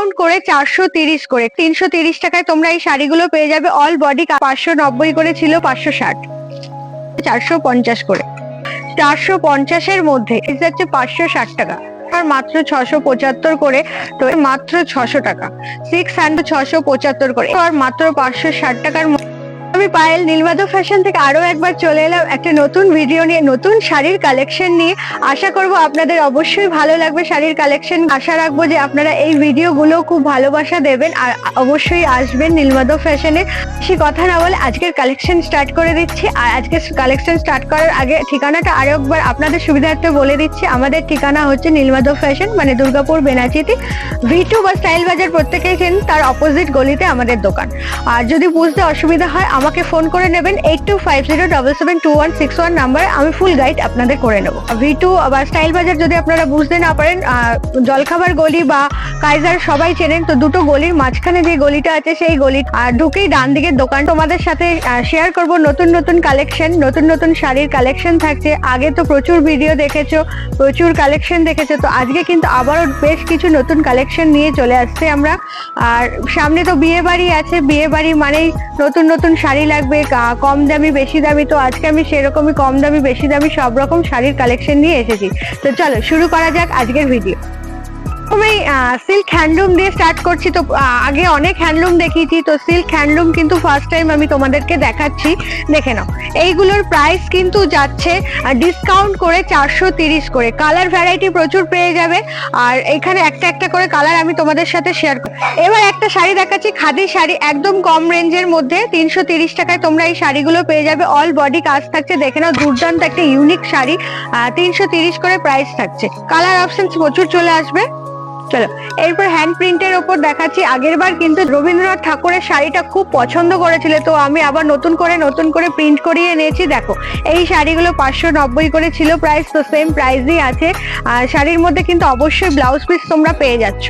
Discount করে চারশো তিরিশ করে। তিনশো তিরিশ টাকায় তোমরা এই শাড়িগুলো পেয়ে যাবে অল বডি পাঁচশো নব্বই করে ছিল, পাঁচশো ষাট। চারশো পঞ্চাশ করে। চারশো পঞ্চাশের মধ্যে হচ্ছে পাঁচশো ষাট টাকা। আর মাত্র ছশো পঁচাত্তর করে, তো মাত্র ছশো টাকা। সিক্স হান্ড্রেড ছশো পঁচাত্তর করে। আর মাত্র পাঁচশো ষাট টাকার আমি পায়েল নীলমাধব ফ্যাশন থেকে আরও একবার চলে এলাম একটা নতুন ভিডিও নিয়ে, নতুন শাড়ির কালেকশন নিয়ে। আশা করব আপনাদের অবশ্যই ভালো লাগবে শাড়ির কালেকশন আশা রাখব যে আপনারা এই ভিডিওগুলো খুব ভালোবাসা দেবেন আর অবশ্যই আসবেন নীলমাধব ফ্যাশনে সে কথা না বলে আজকের কালেকশন স্টার্ট করে দিচ্ছি। আর আজকের কালেকশন স্টার্ট করার আগে ঠিকানাটা আরও একবার আপনাদের সুবিধার্থে বলে দিচ্ছি। আমাদের ঠিকানা হচ্ছে নীলমাধব ফ্যাশন মানে দুর্গাপুর বেনাচিতি ভি টু বা স্টাইল বাজার প্রত্যেকেই চেন তার অপোজিট গলিতে আমাদের দোকান। আর যদি বুঝতে অসুবিধা হয় আমাকে ফোন করে নেবেন eight two five zero double seven two one six one নাম্বারে, আমি ফুল গাইড আপনাদের করে নেব। ভি টু বা স্টাইল বাজার যদি আপনারা বুঝতে না পারেন জলখাবার গলি বা কাইজার সবাই চেনেন, তো দুটো গলির মাঝখানে যে গলিটা আছে, সেই গলি আর ঢুকেই ডান দিকের দোকান। তোমাদের সাথে শেয়ার করব নতুন নতুন কালেকশন নতুন নতুন শাড়ির কালেকশন থাকছে। আগে তো প্রচুর ভিডিও দেখেছ, প্রচুর কালেকশন দেখেছ, তো আজকে কিন্তু আবারও বেশ কিছু নতুন কালেকশন নিয়ে চলে আসছে আমরা। আর সামনে তো বিয়ে বাড়ি আছে, বিয়ে বাড়ি মানেই নতুন নতুন শাড়ি লাগবে কম দামি, বেশি দামি, তো আজকে আমি সেরকমই কম দামি, বেশি দামি সব রকম শাড়ির কালেকশন নিয়ে এসেছি। তো চলো, শুরু করা যাক আজকের ভিডিও আমি সিল্ক হ্যান্ডলুম দিয়ে স্টার্ট করছি। তো আগে অনেক হ্যান্ডলুম দেখিয়েছি। তো সিল্ক হ্যান্ডলুম কিন্তু ফার্স্ট টাইম আমি তোমাদেরকে দেখাচ্ছি। দেখে নাও। এইগুলোর প্রাইস কিন্তু যাচ্ছে ডিসকাউন্ট করে চারশো তিরিশ করে। কালার ভ্যারাইটি প্রচুর পেয়ে যাবে। আর এখানে একটা একটা করে কালার আমি তোমাদের সাথে শেয়ার করি এবার একটা শাড়ি দেখাচ্ছি, খাদি শাড়ি। একদম কম রেঞ্জের মধ্যে, তিনশো তিরিশ টাকায় তোমরা এই শাড়িগুলো পেয়ে যাবে। অল বডি কাজ থাকছে। দেখে নাও, দুর্দান্ত একটা ইউনিক শাড়ি। তিনশো তিরিশ করে প্রাইস থাকছে। কালার অপশনস প্রচুর চলে আসবে। চলো, এরপর হ্যান্ড প্রিন্টের ওপর দেখাচ্ছি। আগের বার কিন্তু রবীন্দ্রনাথ ঠাকুরের শাড়িটা খুব পছন্দ করেছিল, তো আমি আবার নতুন করে নতুন করে প্রিন্ট করিয়ে নিয়েছি দেখো, এই শাড়িগুলো পাঁচশো নব্বই করে ছিল প্রাইস তো সেম প্রাইসই আছে। আর শাড়ির মধ্যে কিন্তু অবশ্যই ব্লাউজ পিস তোমরা পেয়ে যাচ্ছ।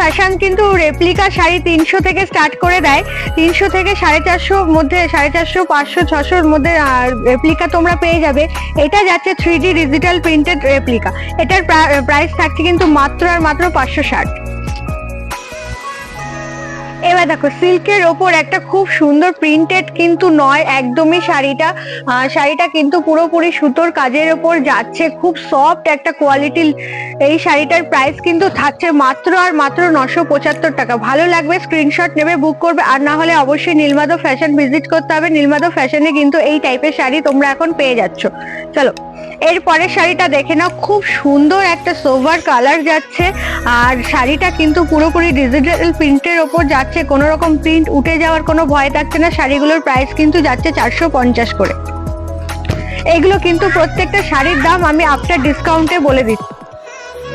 ফ্যাশন কিন্তু রেপ্লিকা শাড়ি তিনশো থেকে স্টার্ট করে দেয়। তিনশো থেকে সাড়ে চারশোর মধ্যে, সাড়ে চারশো, পাঁচশো, ছশোর মধ্যে রেপ্লিকা তোমরা পেয়ে যাবে। এটা যাচ্ছে থ্রি ডিজিটাল প্রিন্টেড রেপ্লিকা এটার প্রাইস থাকছে কিন্তু মাত্র আর মাত্র পাঁচশো ষাট। এবার দেখো, সিল্কের ওপর একটা খুব সুন্দর প্রিন্টেড কিন্তু নয়, একদমই শাড়িটা। শাড়িটা কিন্তু পুরোপুরি সুতোর কাজের ওপর যাচ্ছে। খুব সফট একটা কোয়ালিটি এই শাড়িটার প্রাইস কিন্তু থাকছে মাত্র আর মাত্র নশো পঁচাত্তর টাকা। ভালো লাগবে স্ক্রিনশট নেবে বুক করবে, আর না হলে অবশ্যই নীলমাধব ফ্যাশন ভিজিট করতে হবে। নীলমাধব ফ্যাশনে কিন্তু এই টাইপের শাড়ি তোমরা এখন পেয়ে যাচ্ছ। চলো। এর পরের শাড়িটা দেখে নাও, খুব সুন্দর একটা সোভার কালার যাচ্ছে। আর শাড়িটা কিন্তু পুরোপুরি ডিজিটাল প্রিন্টের ওপর যাচ্ছে কোনো রকম প্রিন্ট উঠে যাওয়ার কোনো ভয় থাকছে না, শাড়িগুলোর প্রাইস কিন্তু যাচ্ছে চারশো পঞ্চাশ করে। এগুলো কিন্তু প্রত্যেকটা শাড়ির দাম আমি আফটার ডিসকাউন্টে বলে দিচ্ছি।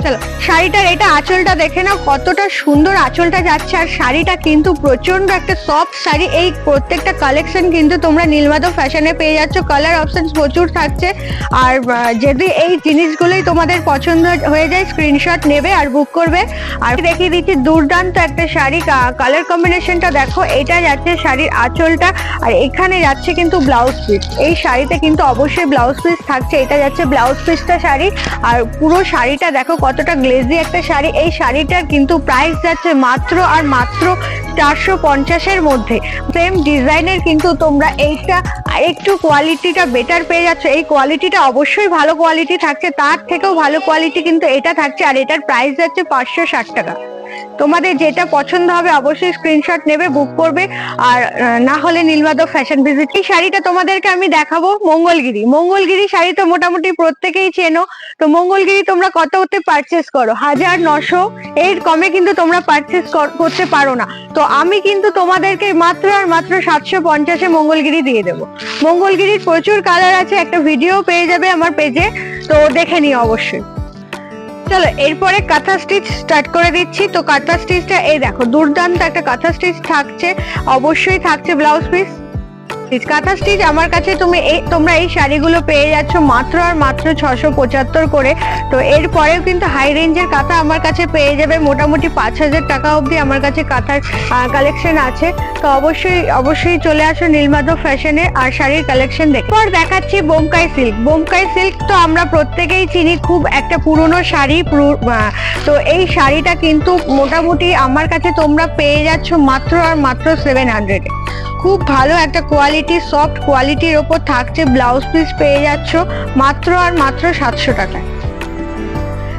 চলো, শাড়িটার এটা আঁচলটা দেখে না কতটা সুন্দর আঁচলটা যাচ্ছে, আর শাড়িটা কিন্তু প্রচণ্ড একটা সফট শাড়ি। এই প্রত্যেকটা কালেকশন কিন্তু তোমরা নীলমাধব ফ্যাশনে পেয়ে যাচ্ছ কালার অপশন প্রচুর থাকছে। আর যদি এই জিনিসগুলোই তোমাদের পছন্দ হয়ে যায় স্ক্রিনশট নেবে আর বুক করবে। আর দেখিয়ে দিচ্ছি দুর্দান্ত একটা শাড়ি কালার কম্বিনেশনটা দেখো, এটা যাচ্ছে শাড়ির আঁচলটা, আর এখানে যাচ্ছে কিন্তু ব্লাউজ পিস এই শাড়িতে কিন্তু অবশ্যই ব্লাউজ পিস থাকছে, এটা যাচ্ছে ব্লাউজ পিসটা শাড়ি, আর পুরো শাড়িটা দেখো কতটা গ্লেজি একটা শাড়ি, এই শাড়িটার কিন্তু প্রাইস যাচ্ছে মাত্র আর মাত্র চারশো পঞ্চাশের মধ্যে। সেম ডিজাইনের কিন্তু তোমরা এইটা, একটু কোয়ালিটিটা বেটার পেয়ে যাচ্ছ। এই কোয়ালিটিটা অবশ্যই ভালো কোয়ালিটি থাকছে, তার থেকেও ভালো কোয়ালিটি কিন্তু এটা থাকছে আর এটার প্রাইস যাচ্ছে পাঁচশো ষাট টাকা। তোমাদের যেটা পছন্দ হবে অবশ্যই স্ক্রিনশট নেবে বুক করবে। আর না হলে নীলমাধব ফ্যাশন ভিজিট এই শাড়িটা তোমাদেরকে আমি দেখাবো মঙ্গলগিরি। মঙ্গলগিরি শাড়ি তো মোটামুটি প্রত্যেকেই চেনো। তো মঙ্গলগিরি তোমরা কত হতে পারচেস করো? হাজার নশো। এর কমে কিন্তু তোমরা পারচেস করতে পারো না। তো আমি কিন্তু তোমাদেরকে মাত্র আর মাত্র সাতশো পঞ্চাশে মঙ্গলগিরি দিয়ে দেবো। মঙ্গলগিরির প্রচুর কালার আছে। একটা ভিডিও পেয়ে যাবে আমার পেজে তো দেখে নিও অবশ্যই। চলো, এরপরে কাঁথা স্টিচ স্টার্ট করে দিচ্ছি। তো কাঁথা স্টিচটা এই দেখো, দুর্দান্ত একটা কাঁথা স্টিচ থাকছে, অবশ্যই থাকছে ব্লাউজ পিস কাঁথা স্টিচ আমার কাছে তুমি এই তোমরা এই শাড়িগুলো পেয়ে যাচ্ছ মাত্র আর মাত্র ছশো পঁচাত্তর করে। তো এরপরেও কিন্তু হাই রেঞ্জের কাঁথা আমার কাছে পেয়ে যাবে মোটামুটি পাঁচ হাজার টাকা অবধি আমার কাছে কাঁথার কালেকশন আছে। তো অবশ্যই অবশ্যই চলে আসো নীলমাধব ফ্যাশনে আর শাড়ির কালেকশন দেখে পর দেখাচ্ছি বোমকাই সিল্ক বোমকাই সিল্ক তো আমরা প্রত্যেকেই চিনি খুব একটা পুরনো শাড়ি তো এই শাড়িটা কিন্তু মোটামুটি আমার কাছে তোমরা পেয়ে যাচ্ছ মাত্র আর মাত্র সেভেন হান্ড্রেডে খুব ভালো একটা কোয়ালিটি সফট কোয়ালিটির ওপর থাকছে ব্লাউজ পিস পেয়ে যাচ্ছ, মাত্র আর মাত্র সাতশো টাকায়।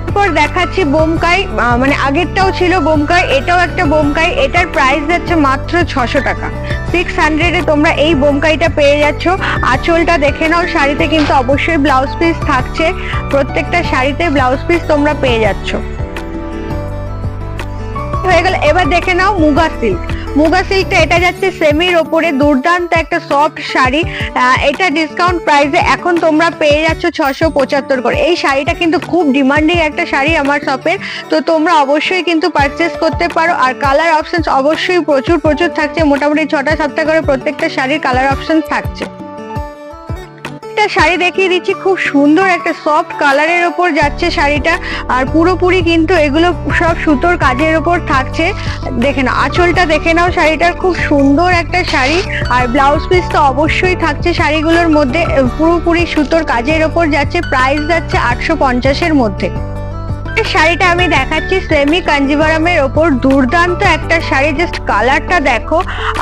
এরপর দেখাচ্ছি বোমকাই মানে আগেরটাও ছিল বোমকাই, এটাও একটা বোমকাই, এটার প্রাইস যাচ্ছে মাত্র ছশো টাকা। সিক্স হান্ড্রেডে তোমরা এই বোমকাইটা পেয়ে যাচ্ছ। আঁচলটা দেখে নাও, শাড়িতে কিন্তু অবশ্যই ব্লাউজ পিস থাকছে। প্রত্যেকটা শাড়িতে ব্লাউজ পিস তোমরা পেয়ে যাচ্ছ। হয়ে গেল। এবার দেখে নাও মুগা সিল্ক মুগা সিল্কটা এটা যাচ্ছে সেমির ওপরে, দুর্দান্ত একটা সফট শাড়ি। এটা ডিসকাউন্ট প্রাইসে এখন তোমরা পেয়ে যাচ্ছ ছশো পঁচাত্তর করে। এই শাড়িটা কিন্তু খুব ডিমান্ডিং একটা শাড়ি আমার শপের তো তোমরা অবশ্যই কিন্তু পারচেস করতে পারো। আর কালার অপশনস অবশ্যই প্রচুর প্রচুর থাকছে। মোটামুটি ছটা সাতটা করে প্রত্যেকটা শাড়ির কালার অপশন থাকছে। শাড়ি দেখিয়ে দিচ্ছি, খুব সুন্দর একটা সফট কালারের ওপর যাচ্ছে শাড়িটা। আর পুরোপুরি কিন্তু এগুলো সব সুতোর কাজের ওপর থাকছে। দেখে নাও, আঁচলটা দেখে নাও শাড়িটার, খুব সুন্দর একটা শাড়ি। আর ব্লাউজ পিস তো অবশ্যই থাকছে শাড়িগুলোর মধ্যে। পুরোপুরি সুতোর কাজের ওপর যাচ্ছে প্রাইস যাচ্ছে আটশো পঞ্চাশের মধ্যে। শাড়িটা আমি দেখাচ্ছি সেমি কাঞ্জিভারামের ওপর। দুর্দান্ত একটা শাড়ি জাস্ট কালারটা দেখো।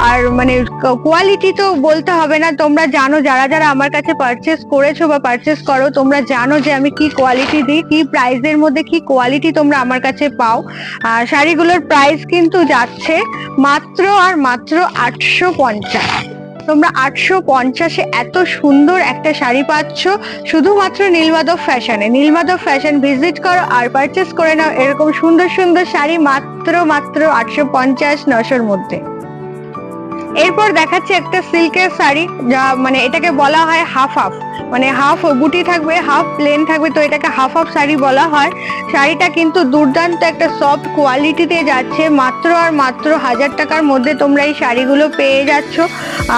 আর মানে কোয়ালিটি তো বলতে হবে না। তোমরা জানো, যারা যারা আমার কাছে পারচেস করেছ বা পারচেস করো, তোমরা জানো যে আমি কি কোয়ালিটি দিই, কি প্রাইসের মধ্যে কি কোয়ালিটি তোমরা আমার কাছে পাও। আর শাড়িগুলোর প্রাইস কিন্তু যাচ্ছে মাত্র আর মাত্র আটশো পঞ্চাশ। তোমরা আটশো পঞ্চাশে এত সুন্দর একটা শাড়ি পাচ্ছ, শুধুমাত্র নীলমাধব ফ্যাশনে। নীলমাধব ফ্যাশন, ভিজিট করো আর পারচেস করে নাও এরকম সুন্দর সুন্দর শাড়ি মাত্র মাত্র আটশো পঞ্চাশ, নশোর মধ্যে। এরপর দেখাচ্ছে একটা সিল্কের শাড়ি, যা মানে এটাকে বলা হয় হাফ হাফ মানে হাফ বুটি থাকবে হাফ প্লেন থাকবে, তো এটাকে হাফ হাফ শাড়ি বলা হয়। শাড়িটা কিন্তু দুর্দান্ত একটা সফট কোয়ালিটিতে যাচ্ছে, মাত্র আর মাত্র হাজার টাকার মধ্যে তোমরা এই শাড়িগুলো পেয়ে যাচ্ছ।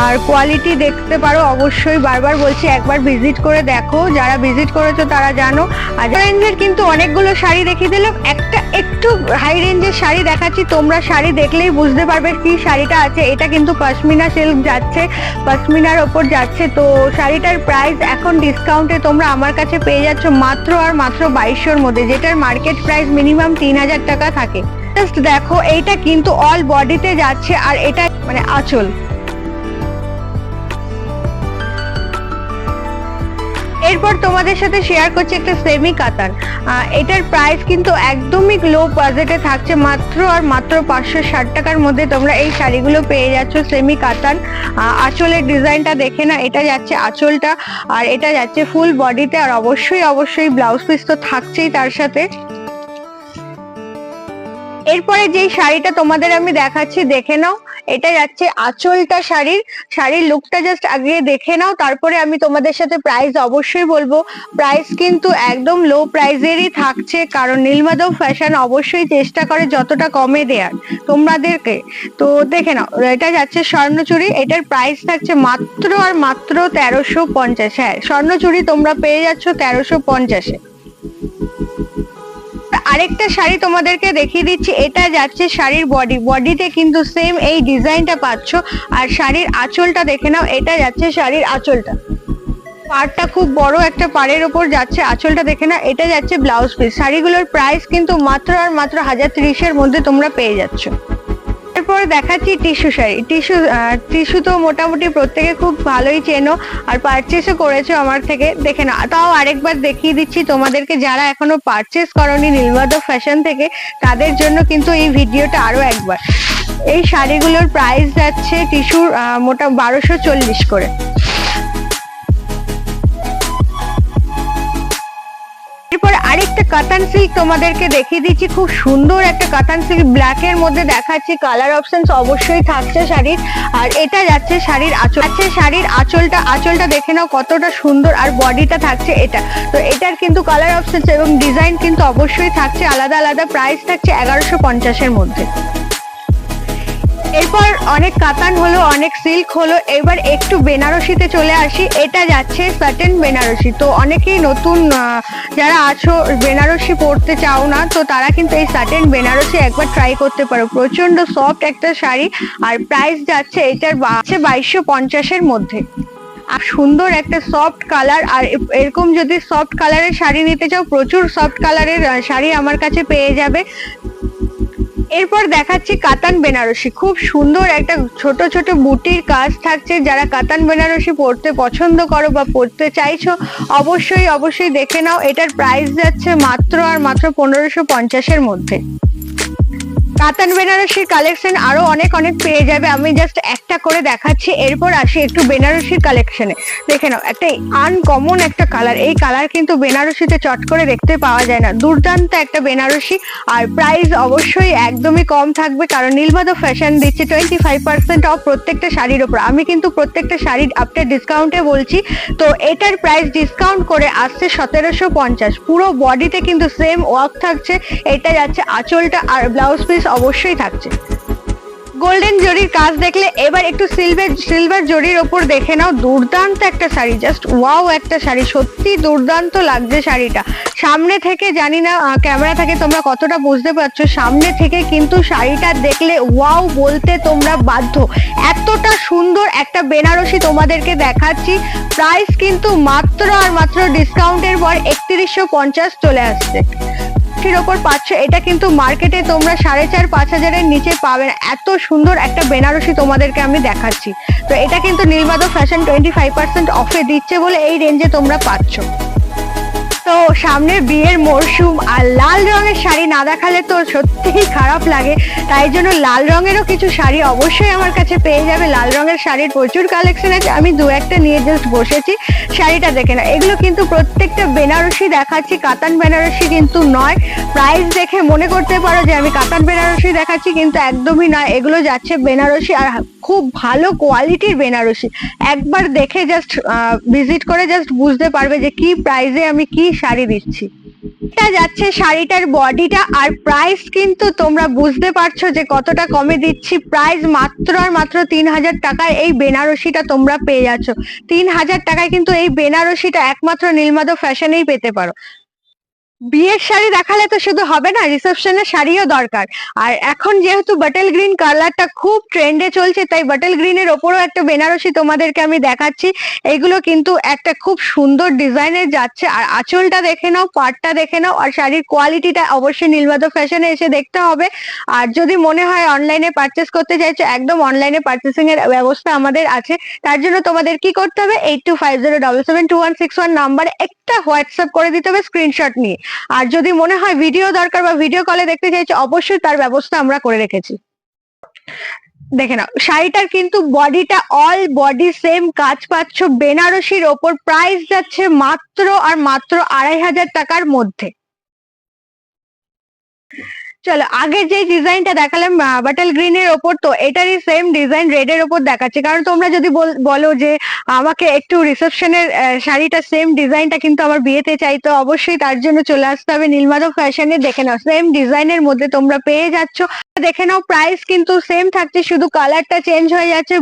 আর কোয়ালিটি দেখতে পারো, অবশ্যই বারবার বলছি, একবার ভিজিট করে দেখো। যারা ভিজিট করেছ তারা জানো। আর রেঞ্জের কিন্তু অনেকগুলো শাড়ি দেখিয়ে দিলাম। একটা একটু হাই রেঞ্জের শাড়ি দেখাচ্ছি, তোমরা শাড়ি দেখলেই বুঝতে পারবে কি শাড়িটা আছে। এটা কিন্তু পশমিনা সিল্ক যাচ্ছে, পশমিনার ওপর যাচ্ছে। তো শাড়িটার প্রাইস এখন ডিসকাউন্টে তোমরা আমার কাছে পেয়ে যাচ্ছ মাত্র আর মাত্র বাইশশোর মধ্যে, যেটার মার্কেট প্রাইস মিনিমাম তিন হাজার টাকা থাকে। জাস্ট দেখো, এইটা কিন্তু অল বডিতে যাচ্ছে আর এটা মানে আঁচল। এরপর তোমাদের সাথে শেয়ার করছি একটা সেমি কাতান এটার প্রাইস কিন্তু একদমই লো বাজেটে থাকছে মাত্র আর মাত্র পাঁচশো ষাট টাকার মধ্যে তোমরা এই শাড়িগুলো পেয়ে যাচ্ছ সেমি কাতান আঁচলের ডিজাইনটা দেখে না, এটা যাচ্ছে আঁচলটা, আর এটা যাচ্ছে ফুল বডিতে আর অবশ্যই অবশ্যই ব্লাউজ পিস তো থাকছেই তার সাথে। এরপরে যেই শাড়িটা তোমাদের আমি দেখাচ্ছি, দেখে নাও। এটা যাচ্ছে আঁচলটা শাড়ির। শাড়ির লুকটা জাস্ট আগে দেখে নাও, তারপরে আমি তোমাদের সাথে প্রাইস অবশ্যই বলব। প্রাইস কিন্তু একদম লো প্রাইজেরই থাকছে, কারণ নীলমাধব ফ্যাশন অবশ্যই চেষ্টা করে যতটা কমে দেয়ার তোমাদেরকে। তো দেখে নাও, এটা যাচ্ছে স্বর্ণচুরি, এটার প্রাইস থাকছে মাত্র আর মাত্র তেরোশো পঞ্চাশ। হ্যাঁ স্বর্ণচুরি তোমরা পেয়ে যাচ্ছ তেরোশো পঞ্চাশে। আরেকটা শাড়ি তোমাদেরকে দেখিয়ে দিচ্ছি, এটা যাচ্ছে শাড়ির বডি বডিতে কিন্তু সেম এই ডিজাইনটা পাচ্ছ। আর শাড়ির আঁচলটা দেখে নাও, এটা যাচ্ছে শাড়ির আঁচলটা। পাড়টা খুব বড় একটা পাড়ের ওপর যাচ্ছে আঁচলটা দেখে না এটা যাচ্ছে ব্লাউজ পিস শাড়িগুলোর প্রাইস কিন্তু মাত্র আর মাত্র হাজার তিরিশের মধ্যে তোমরা পেয়ে যাচ্ছ। এরপর দেখাচ্ছি টিস্যু শাড়ি। টিস্যু টিস্যু তো মোটামুটি প্রত্যেকে খুব ভালোই চেনো আর পারচেসও করেছ আমার থেকে। দেখে না তাও আরেকবার দেখিয়ে দিচ্ছি তোমাদেরকে, যারা এখনও পারচেস করনি নীলমাধব ফ্যাশন থেকে, তাদের জন্য কিন্তু এই ভিডিওটা আরও একবার। এই শাড়িগুলোর প্রাইস যাচ্ছে টিস্যুর মোটা বারোশো চল্লিশ করে। আরেকটা কাতান সিল্ক তোমাদেরকে দেখিয়ে দিচ্ছি। খুব সুন্দর একটা কাতান সিল্ক ব্ল্যাক এর মধ্যে দেখাচ্ছি। কালার অপশনস অবশ্যই থাকছে শাড়ির। আর এটা যাচ্ছে শাড়ির আঁচল। আছে শাড়ির আঁচলটা আঁচলটা দেখে নাও কতটা সুন্দর আর বডিটা থাকছে এটা। তো এটার কিন্তু কালার অপশনস এবং ডিজাইন কিন্তু অবশ্যই থাকছে। আলাদা আলাদা প্রাইস থাকছে এগারোশো পঞ্চাশের মধ্যে। এরপর অনেক কাতান হলো, অনেক সিল্ক হলো, এবার একটু বেনারসিতে চলে আসি। এটা যাচ্ছে সার্টেন বেনারসি। তো অনেকেই নতুন যারা আছো, বেনারসি পরতে চাও না, তো তারা কিন্তু এই সার্টেন বেনারসি একবার ট্রাই করতে পারো। প্রচণ্ড সফট একটা শাড়ি, আর প্রাইস যাচ্ছে এটার আছে বাইশশো পঞ্চাশের মধ্যে। আর সুন্দর একটা সফট কালার আর এরকম যদি সফট কালারের শাড়ি নিতে চাও, প্রচুর সফট কালারের শাড়ি আমার কাছে পেয়ে যাবে। এরপর দেখাচ্ছি কাতান বেনারসি। খুব সুন্দর একটা ছোট ছোট বুটির কাজ থাকছে। যারা কাতান বেনারসি পড়তে পছন্দ করো বা পড়তে চাইছো, অবশ্যই অবশ্যই দেখে নাও। এটার প্রাইস যাচ্ছে মাত্র আর মাত্র পনেরোশো পঞ্চাশের মধ্যে। কাতান বেনারসির কালেকশন আরও অনেক অনেক পেয়ে যাবে। আমি জাস্ট একটা করে দেখাচ্ছি। এরপর আসি একটু বেনারসির কালেকশনে দেখে নাও, একটা আনকমন একটা কালার এই কালার কিন্তু বেনারসিতে চট করে দেখতে পাওয়া যায় না। দুর্দান্ত একটা বেনারসি আর প্রাইস অবশ্যই একদমই কম থাকবে, কারণ নীলমাধব ফ্যাশন দিচ্ছে টোয়েন্টি ফাইভ পার্সেন্ট অফ প্রত্যেকটা শাড়ির ওপর। আমি কিন্তু প্রত্যেকটা শাড়ির আফটার ডিসকাউন্টে বলছি। তো এটার প্রাইস ডিসকাউন্ট করে আসছে সতেরোশো পঞ্চাশ। পুরো বডিতে কিন্তু সেম ওয়ার্ক থাকছে। এটা যাচ্ছে আঁচলটা। আর ব্লাউজ পিস অবশ্যই থাকছে। গোল্ডেন জরির কাজ দেখলে এবার একটু সিলভার সিলভার জরির ওপর দেখে নাও। দুর্দান্ত একটা শাড়ি জাস্ট ওয়াও একটা শাড়ি। সত্যি দুর্দান্ত লাগছে শাড়িটা। সামনে থেকে জানি না ক্যামেরা থেকে তোমরা কতটা বুঝতে পারছ, সামনে থেকে কিন্তু শাড়িটা দেখলে ওয়াও বলতে তোমরা বাধ্য। এতটা সুন্দর একটা বেনারসি তোমাদেরকে দেখাচ্ছি। প্রাইস কিন্তু মাত্র আর মাত্র ডিসকাউন্টের পর একত্রিশশো পঞ্চাশ চলে আসছে। এর ওপর পাচ্ছ, এটা কিন্তু মার্কেটে তোমরা সাড়ে চার, পাঁচ হাজারের নিচে পাবে। এত সুন্দর একটা বেনারসি তোমাদেরকে আমি দেখাচ্ছি। তো এটা কিন্তু Nilmadhab fashion twenty five percent অফে দিচ্ছে বলে এই রেঞ্জে তোমরা পাচ্ছ। তো সামনে বিয়ের মরশুম আর লাল রঙের শাড়ি না দেখালে তো সত্যিই খারাপ লাগে। তাই জন্য লাল রঙেরও কিছু শাড়ি অবশ্যই আমার কাছে পেয়ে যাবে। লাল রঙের শাড়ির প্রচুর কালেকশন আছে। আমি দু একটা নিয়ে জাস্ট বসেছি। শাড়িটা দেখে না এগুলো কিন্তু প্রত্যেকটা বেনারসি দেখাচ্ছি। কাতান বেনারসি কিন্তু নয়। প্রাইস দেখে মনে করতে পারো যে আমি কাতান বেনারসি দেখাচ্ছি, কিন্তু একদমই নয়। এগুলো যাচ্ছে বেনারসি আর খুব ভালো কোয়ালিটির বেনারসি। একবার দেখে জাস্ট ভিজিট করে জাস্ট বুঝতে পারবে যে কি প্রাইসে আমি কি শাড়ি দিচ্ছি। যাচ্ছে শাড়িটার বডিটা আর প্রাইস কিন্তু তোমরা বুঝতে পারছ যে কতটা কমে দিচ্ছি। প্রাইস মাত্র আর মাত্র তিন হাজার টাকায় এই বেনারসিটা তোমরা পেয়ে যাচ্ছ। তিন হাজার টাকায় কিন্তু এই বেনারসিটা একমাত্র নীলমাধব ফ্যাশনেই পেতে পারো। বিয়ের শাড়ি দেখালে তো শুধু হবে না রিসেপশনের শাড়িও দরকার। আর এখন যেহেতু বাটেল গ্রিন কালারটা খুব ট্রেন্ডে চলছে, তাই বাটেল গ্রিনের ওপরও একটা বেনারসি তোমাদেরকে আমি দেখাচ্ছি। এগুলো কিন্তু একটা খুব সুন্দর ডিজাইনের যাচ্ছে। আর আঁচলটা দেখে নাও পাটটা দেখে নাও, আর শাড়ির কোয়ালিটিটা অবশ্যই নীলমাধব ফ্যাশনে এসে দেখতে হবে। আর যদি মনে হয় অনলাইনে পারচেস করতে চাইছো, একদম অনলাইনে পারচেসিং এর ব্যবস্থা আমাদের আছে। তার জন্য তোমাদের কি করতে হবে? Eight two five zero double seven two one six one নাম্বারে একটা হোয়াটসঅ্যাপ করে দিতে হবে স্ক্রিনশট নিয়ে। আর যদি মনে হয় ভিডিও দরকার বা ভিডিও কলে দেখতে চাইছে, অবশ্যই তার ব্যবস্থা আমরা করে রেখেছি। দেখে নাও, শাড়িটার কিন্তু বডিটা অল বডি সেম কাজ পাচ্ছ বেনারসির ওপর প্রাইস যাচ্ছে মাত্র আর মাত্র আড়াই হাজার টাকার মধ্যে। চলো, আগে যে ডিজাইনটা দেখালাম বাটাল গ্রিনের ওপর, তো এটারই সেম ডিজাইন রেড এর ওপর দেখাচ্ছে। কারণ তোমরা যদি বলো যে আমাকে একটু রিসেপশনের শাড়িটা সেম ডিজাইনটা কিন্তু আমার বিয়েতে চাই, তো অবশ্যই তার জন্য চলে আসতে হবে নীলমাধব ফ্যাশনে দেখে নাও সেম ডিজাইনের মধ্যে তোমরা পেয়ে যাচ্ছ। দেখে নাও প্রাইস কিন্তু সেম থাকছে, শুধু কালারটা চেঞ্জ হয়ে যাচ্ছে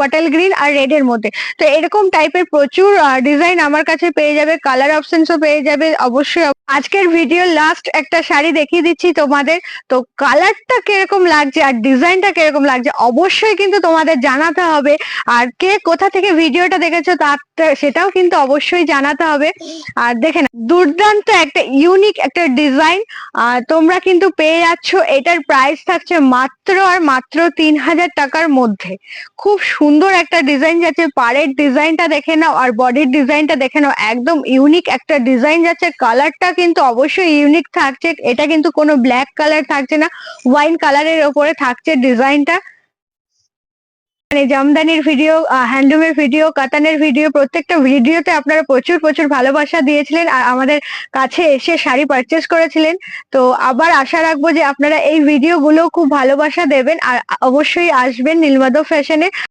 বটল গ্রিন আর রেড এর মধ্যে। তো এরকম টাইপের প্রচুর ডিজাইন আমার কাছে পেয়ে যাবে কালার অপশনসও পেয়ে যাবে, অবশ্যই আজকের ভিডিও লাস্ট একটা শাড়ি দেখিয়ে দিচ্ছি তোমাদের। তো কালারটা কীরকম লাগছে আর ডিজাইনটা কীরকম লাগছে অবশ্যই কিন্তু তোমাদের জানাতে হবে। আর কে কোথা থেকে ভিডিওটা দেখেছ তার সেটাও কিন্তু অবশ্যই জানাতে হবে। আর দেখে না দুর্দান্ত একটা ইউনিক একটা ডিজাইন আহ, তোমরা কিন্তু পেয়ে যাচ্ছ এটার প্রাইস থাকছে মাত্র আর মাত্র তিন হাজার টাকার মধ্যে। খুব সুন্দর একটা ডিজাইন যাচ্ছে পাড়ের ডিজাইনটা দেখে নাও আর বডির ডিজাইনটা দেখে নাও একদম ইউনিক একটা ডিজাইন যাচ্ছে। কালারটা কিন্তু অবশ্যই ইউনিক থাকছে এটা কিন্তু কোনো ব্ল্যাক কালার থাকছে না ওয়াইন কালারের ওপরে থাকছে ডিজাইনটা। মানে জামদানির ভিডিও হ্যান্ডলুমের ভিডিও কাতানের ভিডিও প্রত্যেকটা ভিডিওতে আপনারা প্রচুর প্রচুর ভালোবাসা দিয়েছিলেন আর আমাদের কাছে এসে শাড়ি পারচেস করেছিলেন। তো আবার আশা রাখব যে আপনারা এই ভিডিওগুলো খুব ভালোবাসা দেবেন আর অবশ্যই আসবেন নীলমাধব ফ্যাশনে